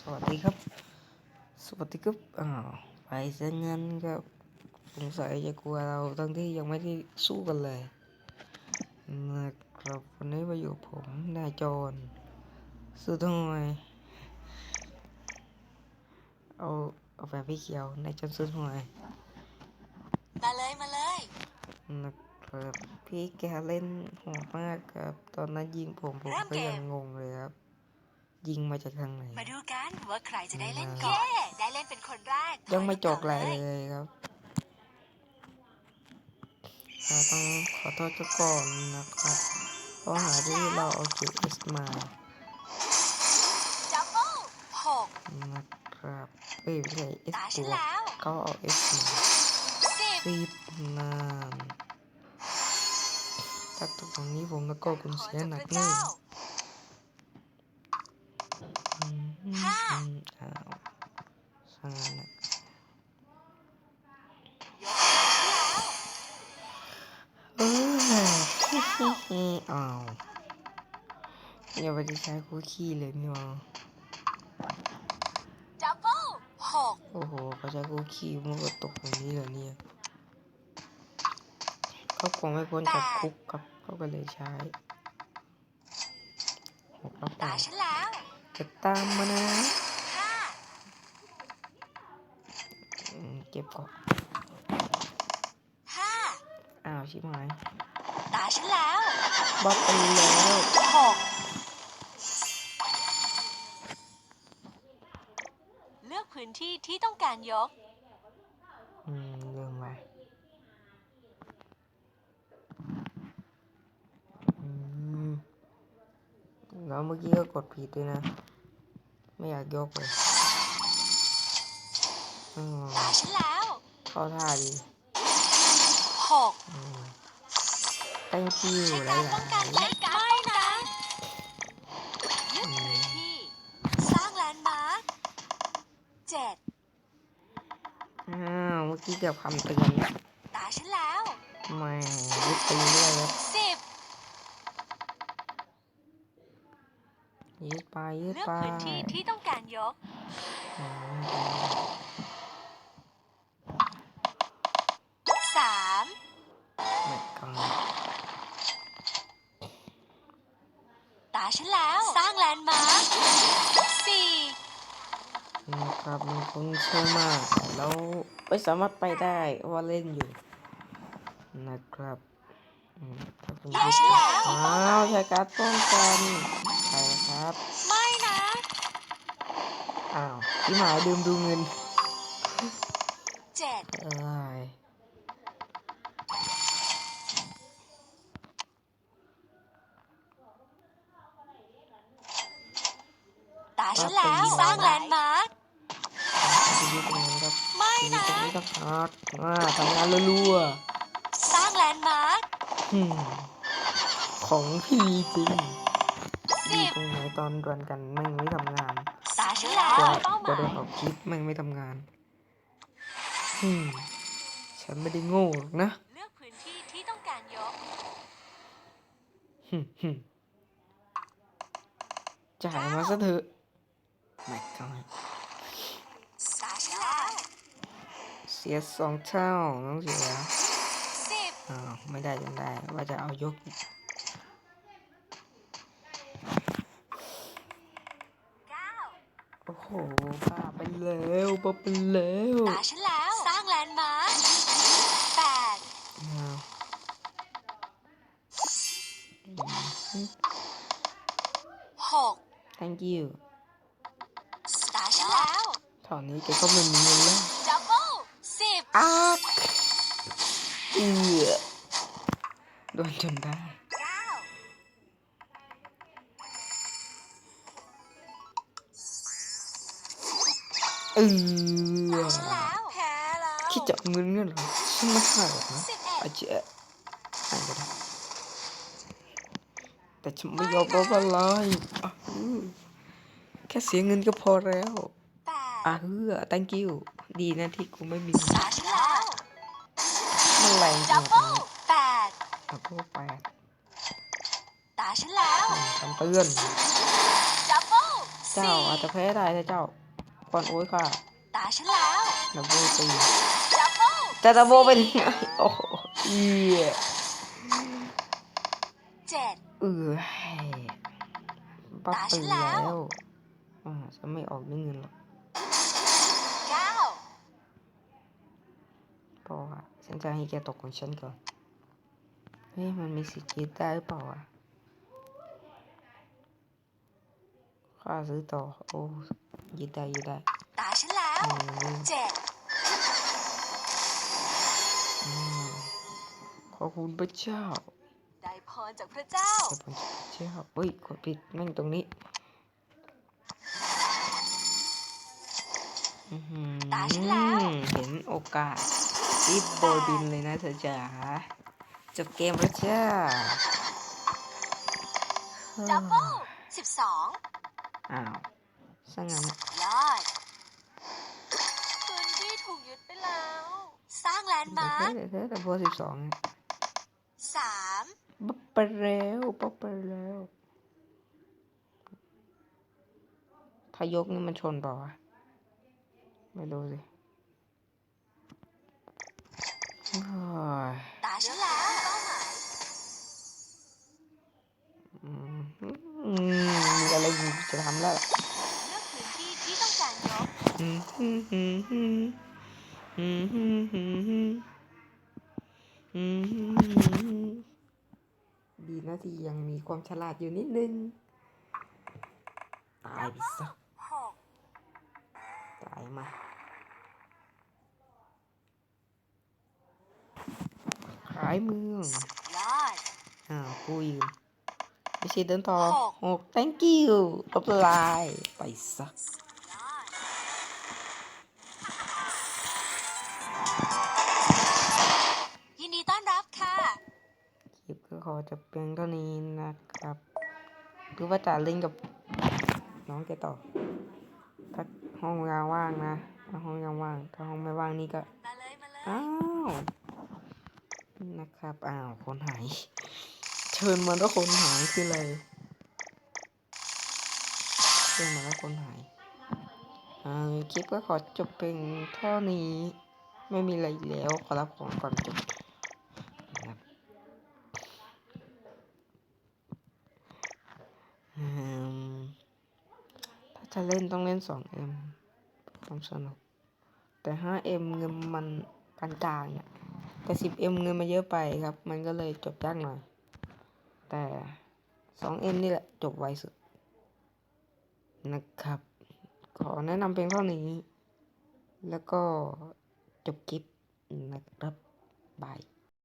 สวัสดีครับ สวัสดีครับอ้าวไปซะงั้นก็สงสัยจะกลัวเราทั้งที่ยังไม่ได้สู้กันเลยนะครับวันนี้มาอยู่กับผมนายจรสู้ทำไมเอาเอาแบบพี่เขียวนายจรสู้ทำไมมาเลยมาเลยนะครับพี่แกเล่นโหดมากครับ ตอนนั้นยิงผมผมก็ยังงงเลยครับ ยิงมาจากทางไหน มาดูกันว่าใครจะได้เล่นอืมก่อนเย้ได้เล่นเป็นคนแรกยังไม่จบขอะไรอให้เลยครับเราต้องขอโทษเจ้าก่อนนะครับเพราะหาที่เราเอาเกเอสมาจับเบิ้ลหกนะครับเอ้ยไม่ใช่เอสตาฉัตันวแล้วก็เอาเอสมาสิบสิบนานถ้าตกตรงนี้ผมแล้วก็คุณขอเสียจบหนักด้วยแน่ เก้า อืมอืม ห้า อืมอ้าว สั่งนะยกแล้วเอ้ยอ้าวอย่าไปใช้คู่ขี้เลยนี่วะจับเบิ้ลหกโอ้โหเขาใช้คู่ขี้มันก็ตกตรงนี้เหรอเนี่ยเขาคงไม่พ้นจากคุกครับเขาก็เลยใช้หกแล้วแตาฉันแล้วจะตามมานะ ห้า อืม เก็บก่อนห้าอ้าวชิบหายตาฉันแล้วบล็อกไปแล้วหกเลือกพื้นที่ที่ต้องการยก อืมลืมไปอืมแล้วเมื่อกี้ก็กดผิดด้วยนะ ไม่อยากยกเลย อืมตาฉันแล้วเข้าท่าดีหกอืม thank you ใช้หการลาป้องกันยและการป้องกันเลือกพื้นที่ สร้างแลนด์มาร์คเจ็ดๆอ้าวเมื่อกี้เกือบคำเตือนแล้วตาฉันแล้วแหม่ยึดไปเรื่อยครับสิบยืดไปยืดเลือกไปพื้นที่ที่ต้องการยกอืม ฉันแล้ว สร้างแลนด์มาร์คสี่นะครับมันคงเชื่อมากแล้วไม่สามารถไปได้เพราะว่าเล่นอยู่ นะครับอืมถ้าคุณตายึดฉันแล้วอ้าวใช้การดป้องกันใช่ครับ ไม่นะ อ้าวพี่หมายลืมดูเงินเจ็ดเอ้ย ฉันแล้วสร้างแลนด์มาร์คชีวิตตรงนั้นครับไม่ชีวิตนะ ตรงนี้ต้องฮาร์ดอ่าทำงานรัวสร้างแลนด์มาร์คๆอืมของพี่จริงสิดีบตรงไหนตอนรันกันแม่งไม่ทำงานตาฉันแล้วกว่าเป้ากหว่าโดมานยออกคลิปแม่งไม่ทำงานอืมฉันไม่ได้โง่หรอกนะเลือกพื้นที่ที่ต้องการยกหึหึจ่ายมาซะเถอะ ไม่ต้องตาฉันแล้วเสียสองเท่าน้องเสียสิบอ้าวไม่ได้จนได้ว่าจะเอายกอีกเก้าโอ้โหบ้าไปแล้วบ้าไปแล้วตาฉันแล้วสร้างแลนด์มาร์คแปดอ้าวหก thank you ตาฉันแล้ว ตอนนี้แกก็ไม่มีเงินแล้วดับเบิลสิบอ้ากเอือโดนจนได้เก้าเออตาฉันแล้วแพ้แล้วคิดจะเอาเงินเงินเหรอฉันไม่ให้หรอกนะสิบเอ็ดอาเจ๊ให้ก็ได้แต่ฉันไม่ยอมรับอะไรอะอือแค่เสียเงินก็พอแล้วแป อะดเฮือ thank you ดีนะที่กูไม่มีตาฉันแล้วมันแรงจริดังบเบิลแปดดับเบิลแปดตาฉันแล้วคำเตือนดับเบิลเจ้าอาจจะแพ้ได้ถ้าเจ้าก่อนโอ้ยค่ะ ตาฉันแล้วดับเบิลตีดับเบิลจะดับเบิลเป็นไงโอ้โหเอียเจ็ดเออป้าตาฉัปืนนแล้แล้ววอ่าฉันไม่ออกด้วยเงินหรอก เก้า เพราะว่าฉันจะให้แกตกของฉันก่อน เฮ้ย มันมีสิทธิ์คิดได้หรือเปล่าวะค่าซื้อต่อ โอ้ยึดได้ยึดได้ตาฉันแล้วอืมเจ็ดอืมขอบคุณพระเจ้า ได้พรจากพระเจ้าขอบคุณพระเจ้าเฮ้ยกดผิดแม่งตรงนี้อื้อหือตาฉันแล้ว เห็นโอกาส รีบโบยบินเลยนะเธอจ๋าจบเกมแล้วจ้าดับเบิลสิบสองอ้าวซะงั้นยอดพื้นที่ถูกยึดไปแล้ว สร้างแลนด์มาร์คเดี๋ยวเธอแต่พอสิบสองสามปั๊บไปแล้วปั๊บไปแล้วถ้ายกนี่มันชนเปล่าวะไม่รู้สิ ตาฉันแล้วมีอะไรจะทำแล้วเลือกพื้นที่ที่ต้องการยกดีนะที่ยังมีความฉลาดอยู่นิดนึง ตายไปซะตายมา ขายเมืองยอดอ้าวกูยืนไม่ใช่เดินต่อหกหก thank you ลบลายไปซะยอดยินดีต้อนรับค่ะ คลิปก็ขอจะเพียงเท่านี้นะครับหรือว่าจะเล่นกับน้องแกต่อ ถ้าห้องยังว่างนะ ถ้าห้องยังว่าง ถ้าห้องไม่ว่างนี่ก็มาเลยมาเลยอ้าว นะครับอ้าวคนหายเชิญมาแล้วคนหายคืออะไรเชิญมาแล้วคนหายอคลิปก็ขอจบเพียงเท่านี้ไม่มีอะไรแล้วขอรับของก่อนจบนะบถ้าจะเล่นต้องเล่น 2M ความสนุกแต่ 5M เงินมันปานกลางเนี่ย แต่ 10M เงินมาเยอะไปครับ มันก็เลยจบยากหน่อย แต่ 2M นี่แหละจบไวสุด นะครับ ขอแนะนำเพียงเท่านี้ แล้วก็จบคลิปนะครับบาย